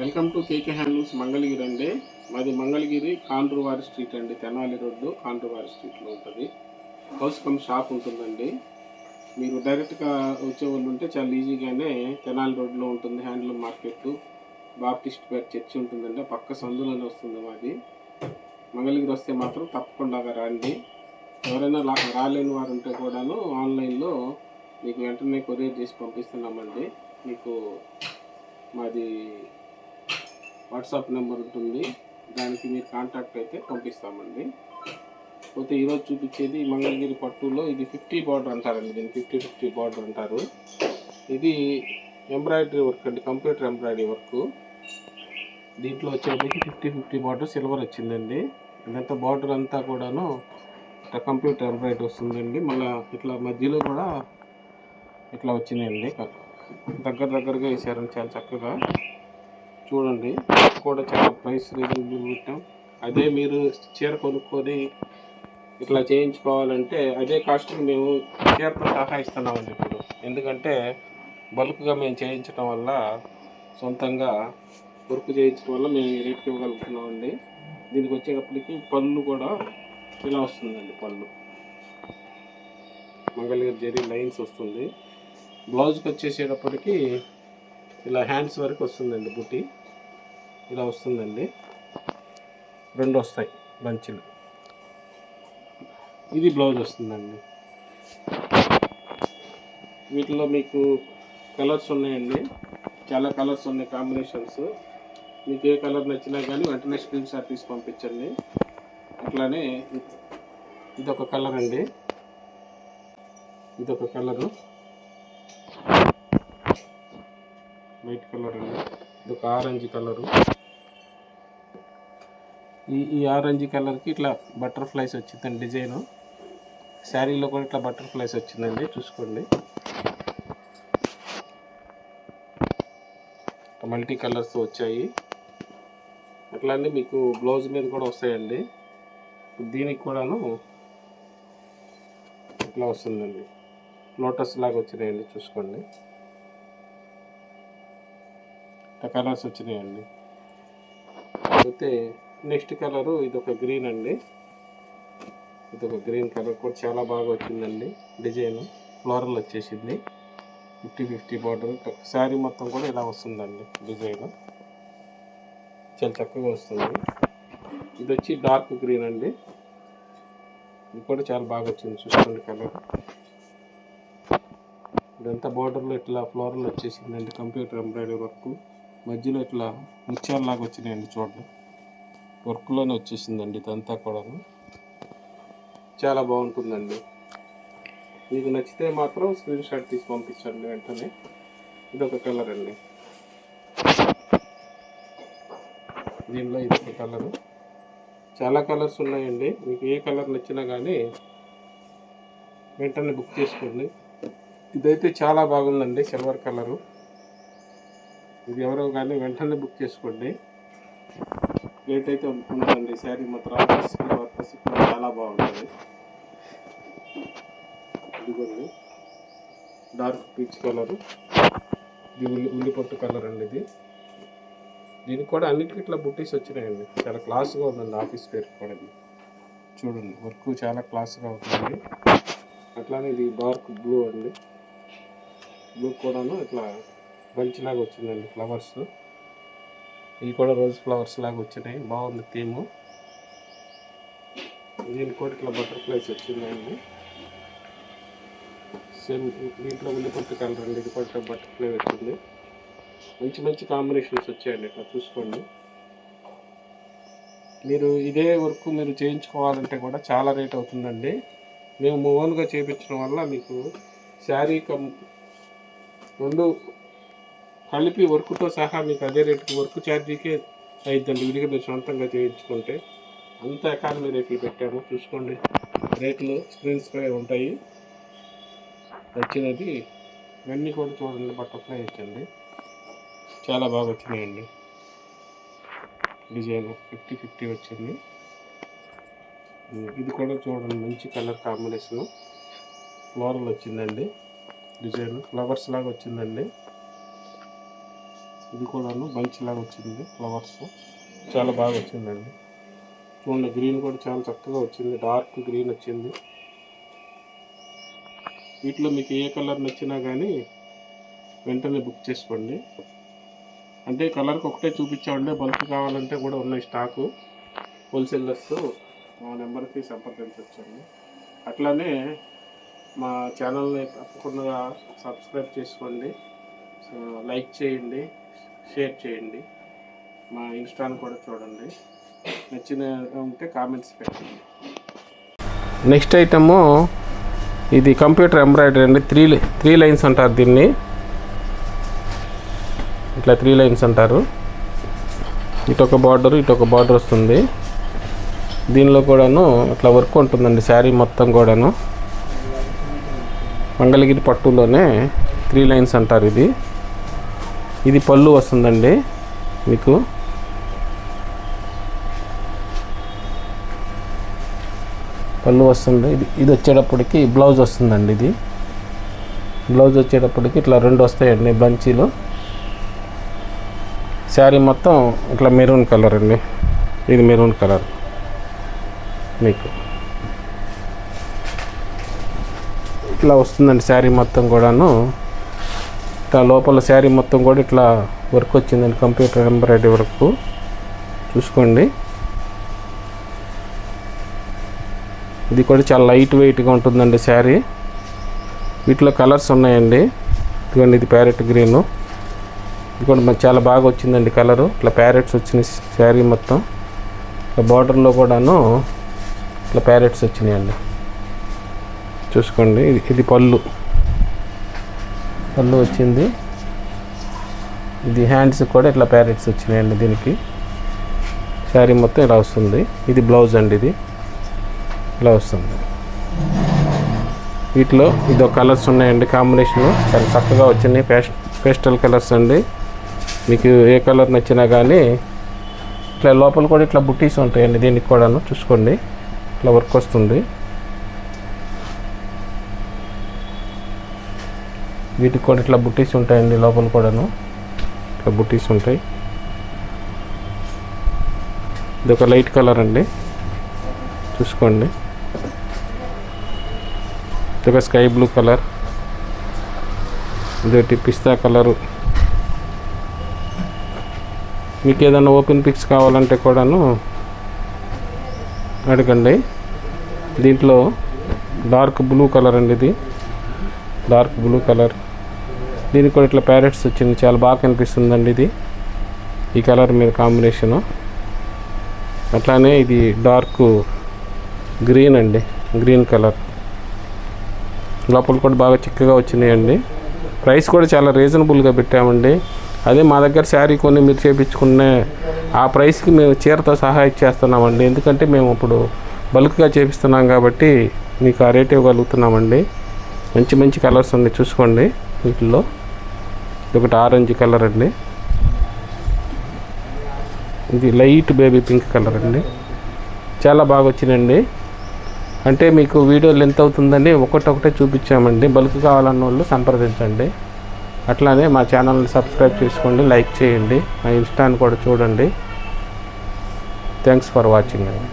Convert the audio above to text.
Welcome to K K handlooms Mangalagiri అండి. మాది Mangalagiri కాండ్రువారి street అండి. తెనాలి రోడ్డు కాండ్రువారి స్ట్రీట్లో ఉంటుంది. హౌస్ కమ్ షాప్ ఉంటుందండి. మీరు డైరెక్ట్గా వచ్చే వాళ్ళు ఉంటే చాలా ఈజీగానే తెనాలి రోడ్లో ఉంటుంది హ్యాండ్లూమ్ మార్కెట్. బాప్టిస్ట్ పేరు చర్చి ఉంటుందండి. పక్క సందులోనే వస్తుంది మాది. మంగళగిరి వస్తే మాత్రం తప్పకుండా రండి. ఎవరైనా రాలేని వారు ఉంటే కూడాను ఆన్లైన్లో మీకు వెంటనే కొరియర్ చేసి పంపిస్తున్నామండి. మీకు మాది వాట్సాప్ నెంబర్ ఉంటుంది. దానికి మీరు కాంటాక్ట్ అయితే పంపిస్తామండి. పోతే ఈరోజు చూపించేది మంగళగిరి పట్టులో ఇది ఫిఫ్టీ బార్డర్ అంటారండి. దీన్ని ఫిఫ్టీ ఫిఫ్టీ బార్డర్ అంటారు. ఇది ఎంబ్రాయిడరీ వర్క్ అండి. Computer embroidery work. దీంట్లో వచ్చేటప్పటికి ఫిఫ్టీ ఫిఫ్టీ బార్డర్ సిల్వర్ వచ్చిందండి. ఇదంతా బార్డర్ అంతా కూడాను ఇట్లా కంప్యూటర్ ఎంబ్రాయిడరీ వస్తుందండి. మళ్ళీ ఇట్లా మధ్యలో కూడా ఇట్లా వచ్చిందండి దగ్గర దగ్గరగా వేసారండి చాలా చక్కగా. చూడండి కూడా చాలా ప్రైస్ రీజనబుల్ పెట్టాం. అదే మీరు చీర కొనుక్కొని ఇట్లా చేయించుకోవాలంటే అదే కాస్ట్కి మేము చీరతో సహా ఇస్తున్నామండి ఇప్పుడు. ఎందుకంటే బల్క్గా మేము చేయించడం వల్ల సొంతంగా వర్క్ చేయించడం వల్ల మేము ఈ రేట్కి ఇవ్వగలుగుతున్నామండి. దీనికి వచ్చేటప్పటికి పళ్ళు కూడా ఇలా వస్తుందండి పళ్ళు. మంగళగిరి జరీ లైన్స్ వస్తుంది. బ్లౌజ్కి వచ్చేసేటప్పటికి ఇలా హ్యాండ్స్ వరకు వస్తుందండి బుట్టి. ఇలా వస్తుందండి. రెండు వస్తాయి బంచులు. ఇది బ్లౌజ్ వస్తుందండి. వీటిలో మీకు కలర్స్ ఉన్నాయండి. చాలా కలర్స్ ఉన్నాయి కాంబినేషన్స్. మీకు ఏ కలర్ నచ్చినా కానీ వెంటనే స్క్రీన్ షాట్ తీసి పంపించండి. అట్లానే ఇది ఒక కలర్ అండి. ఇది ఒక కలరు. వైట్ కలర్ అండి. ఇది ఒక ఆరెంజ్ కలరు. ఈ ఈ ఆరెంజ్ కలర్కి ఇట్లా బటర్ఫ్లైస్ వచ్చిందండి డిజైను శారీలో కూడా ఇట్లా బటర్ఫ్లైస్ వచ్చిందండి చూసుకోండి. మల్టీ కలర్స్ వచ్చాయి. అట్లానే మీకు బ్లౌజ్ మీద కూడా వస్తాయండి. దీనికి కూడాను ఇట్లా వస్తుందండి. లోటస్ లాగా వచ్చినాయండి చూసుకోండి. ఇట్లా కలర్స్ వచ్చినాయండి. అయితే నెక్స్ట్ కలరు ఇది ఒక గ్రీన్ అండి. ఇది ఒక గ్రీన్ కలర్ కూడా చాలా బాగా వచ్చిందండి డిజైన్. ఫ్లోరల్ వచ్చేసింది. Fifty fifty border. శారీ మొత్తం కూడా ఇలా వస్తుందండి డిజైన్. చాలా చక్కగా వస్తుంది. ఇది వచ్చి డార్క్ గ్రీన్ అండి. ఇది కూడా చాలా బాగా వచ్చింది చూసుకోండి కలర్. ఇదంతా బార్డర్లో ఇట్లా ఫ్లోరల్ వచ్చేసిందండి. Computer embroidery work. మధ్యలో ఇట్లా ముత్యాలలాగా వచ్చినాయండి చూడండి. వర్క్లోనే వచ్చేసిందండి ఇదంతా కూడా చాలా బాగుంటుందండి. మీకు నచ్చితే మాత్రం స్క్రీన్ షాట్ తీసి పంపించండి వెంటనే. ఇదొక కలర్ అండి. దీనిలో ఇదొక కలరు. చాలా కలర్స్ ఉన్నాయండి. మీకు ఏ కలర్ నచ్చినా కానీ వెంటనే బుక్ చేసుకోండి. ఇదైతే చాలా బాగుందండి సిల్వర్ కలరు. ఇది ఎవరో కానీ వెంటనే బుక్ చేసుకోండి. రేట్ అయితే ఉంటుందండి శారీ మాత్రం వర్కర్స్కి వర్కర్స్కి కూడా చాలా బాగుంటుంది. ఇదిగోండి. డార్క్ పీచ్ కలరు ఇది ఉల్లి ఉల్లిపొట్టు కలర్ అండి ఇది. దీనికి కూడా అన్నిటికీ ఇట్లా బుట్టీస్ వచ్చినాయండి. చాలా క్లాస్గా ఉందండి ఆఫీస్ పేరు కూడా ఇది. చూడండి వర్క్ చాలా క్లాస్గా ఉంటుంది. అట్లానే ఇది డార్క్ బ్లూ అండి. బ్లూ కూడాను ఇట్లా బంచ్ లాగా వచ్చిందండి ఫ్లవర్స్ ఇవి కూడా రోజ్ ఫ్లవర్స్ లాగా వచ్చినాయి. బాగుంది థీము దీని కూడా ఇట్లా బటర్ఫ్లైస్ వచ్చిందండి. సేమ్ దీంట్లో ఉల్లిపొట్టు కలర్ అండి. ఇది కూడా బటర్ఫ్లై వచ్చింది. మంచి మంచి కాంబినేషన్స్ వచ్చాయండి. ఇట్లా చూసుకోండి. మీరు ఇదే వర్క్ మీరు చేయించుకోవాలంటే కూడా చాలా రేట్ అవుతుందండి. మేము ఓన్గా చేయించడం వల్ల మీకు శారీ కం రెండు కలిపి వర్క్తో సహా మీకు అదే రేటుకి వర్క్ ఛార్జీకే అయిద్దండి. విడిగా మీరు సొంతంగా చేయించుకుంటే అంత ఎకానమీ రేట్లు పెట్టాము. చూసుకోండి. రేట్లు స్క్రీన్స్ పై ఉంటాయి. వచ్చినది ఇవన్నీ కూడా చూడండి. బటర్ఫ్లై ఇచ్చండి చాలా బాగా వచ్చినాయండి. డిజైన్ ఫిఫ్టీ ఫిఫ్టీ వచ్చింది. ఇది కూడా చూడండి. మంచి కలర్ కాంబినేషను. ఫ్లోరల్ వచ్చిందండి. డిజైన్ ఫ్లవర్స్ లాగా వచ్చిందండి. ఇది కూడాను బంచ్ లాగా వచ్చింది ఫ్లవర్స్. చాలా బాగా వచ్చిందండి. చూడండి గ్రీన్ కూడా చాలా చక్కగా వచ్చింది డార్క్ గ్రీన్ వచ్చింది. వీటిలో మీకు ఏ కలర్ నచ్చినా కానీ వెంటనే బుక్ చేసుకోండి. అంటే కలర్కి ఒకటే చూపించామండి బల్క్ కావాలంటే కూడా ఉన్నాయి స్టాకు. హోల్సేలర్స్ మా నెంబర్కి సంప్రదించవచ్చండి అట్లానే మా ఛానల్ని తప్పకుండా సబ్స్క్రైబ్ చేసుకోండి. లైక్ చేయండి. షేర్ చేయండి. మా ఇన్స్టాని కూడా చూడండి. నచ్చిన ఉంటే కామెంట్స్ పెట్టండి. నెక్స్ట్ ఐటము ఇది కంప్యూటర్ ఎంబ్రాయిడరీ అండి. త్రీ త్రీ లైన్స్ అంటారు దీన్ని. ఇట్లా త్రీ లైన్స్ అంటారు. ఇటు ఒక బార్డర్ ఇటు ఒక బార్డర్ వస్తుంది. దీనిలో కూడాను ఇట్లా వర్క్ ఉంటుందండి శారీ మొత్తం కూడాను. మంగళగిరి పట్టులోనే త్రీ లైన్స్ అంటారు ఇది. ఇది పళ్ళు వస్తుందండి మీకు. పళ్ళు వస్తుంది. ఇది ఇది వచ్చేటప్పటికి బ్లౌజ్ వస్తుందండి ఇది. బ్లౌజ్ వచ్చేటప్పటికి ఇట్లా రెండు వస్తాయండి బంచీలు. శారీ మొత్తం ఇట్లా మెరూన్ కలర్ అండి. ఇది మెరూన్ కలర్ మీకు. ఇట్లా వస్తుందండి శారీ మొత్తం కూడాను. ఇట్లా లోపల శారీ మొత్తం కూడా ఇట్లా వర్క్ వచ్చిందండి కంప్యూటర్ ఎంబ్రాయిడరీ వర్క్. చూసుకోండి. ఇది కూడా చాలా లైట్ వెయిట్గా ఉంటుందండి శారీ. వీటిలో కలర్స్ ఉన్నాయండి. ఇదిగోండి ఇది ప్యారెట్ గ్రీను. ఇది కూడా చాలా బాగా వచ్చిందండి కలరు. ఇట్లా ప్యారెట్స్ వచ్చిన శారీ మొత్తం. ఇట్లా బార్డర్లో కూడాను ఇట్లా ప్యారెట్స్ వచ్చినాయండి. చూసుకోండి ఇది ఇది పళ్ళు. పళ్ళు వచ్చింది. ఇది హ్యాండ్స్ కూడా ఇట్లా ప్యారెట్స్ వచ్చినాయండి దీనికి. శారీ మొత్తం ఇలా వస్తుంది. ఇది బ్లౌజ్ అండి ఇది. ఇలా వస్తుంది. వీటిలో ఇదో కలర్స్ ఉన్నాయండి కాంబినేషన్. చాలా చక్కగా వచ్చినాయి. పేస్ట్ పేస్టల్ కలర్స్ అండి. మీకు ఏ కలర్ నచ్చినా కానీ ఇట్లా లోపల కూడా ఇట్లా బుట్టీస్ ఉంటాయండి దీనికి కూడాను. చూసుకోండి. ఇట్లా వర్క్ వస్తుంది. వీటికి కూడా ఇట్లా బుట్టీస్ ఉంటాయండి లోపల కూడాను. ఇట్లా బుట్టీస్ ఉంటాయి. ఇది ఒక లైట్ కలర్ అండి. చూసుకోండి. ఇది ఒక స్కై బ్లూ కలర్. ఇదొకటి పిస్తా కలరు. మీకు ఏదైనా ఓపెన్ పిక్స్ కావాలంటే కూడాను అడగండి. దీంట్లో డార్క్ బ్లూ కలర్ అండి ఇది. Dark blue colour. దీనికి కూడా ఇట్లా ప్యారెట్స్ వచ్చింది. చాలా బాగా కనిపిస్తుందండి ఇది. ఈ కలర్ మీద కాంబినేషను అట్లానే ఇది డార్క్ గ్రీన్ అండి. గ్రీన్ కలర్ లోపల కూడా బాగా చిక్కగా వచ్చినాయండి. ప్రైస్ కూడా చాలా రీజనబుల్గా పెట్టామండి. అదే మా దగ్గర శారీ కొని మీరు చేయించుకునే ఆ ప్రైస్కి మేము చీరతో సహా ఇచ్చేస్తున్నామండి ఎందుకంటే మేము ఇప్పుడు బల్క్గా చేపిస్తున్నాం కాబట్టి మీకు ఆ రేట్ ఇవ్వగలుగుతున్నామండి. మంచి మంచి కలర్స్ ఉన్నాయి చూసుకోండి వీటిల్లో. ఒకటి ఆరెంజ్ కలర్ అండి. ఇది లైట్ బేబీ పింక్ కలర్ అండి. చాలా బాగా వచ్చిందండి. అంటే మీకు వీడియో లెంత్ అవుతుందని ఒకటొకటే చూపించామండి. బల్క్ కావాలన్న వాళ్ళు సంప్రదించండి. అట్లానే మా ఛానల్ని సబ్స్క్రైబ్ చేసుకోండి. లైక్ చేయండి. మా ఇన్స్టాని కూడా చూడండి. థ్యాంక్స్ ఫర్ వాచింగ్ అండి.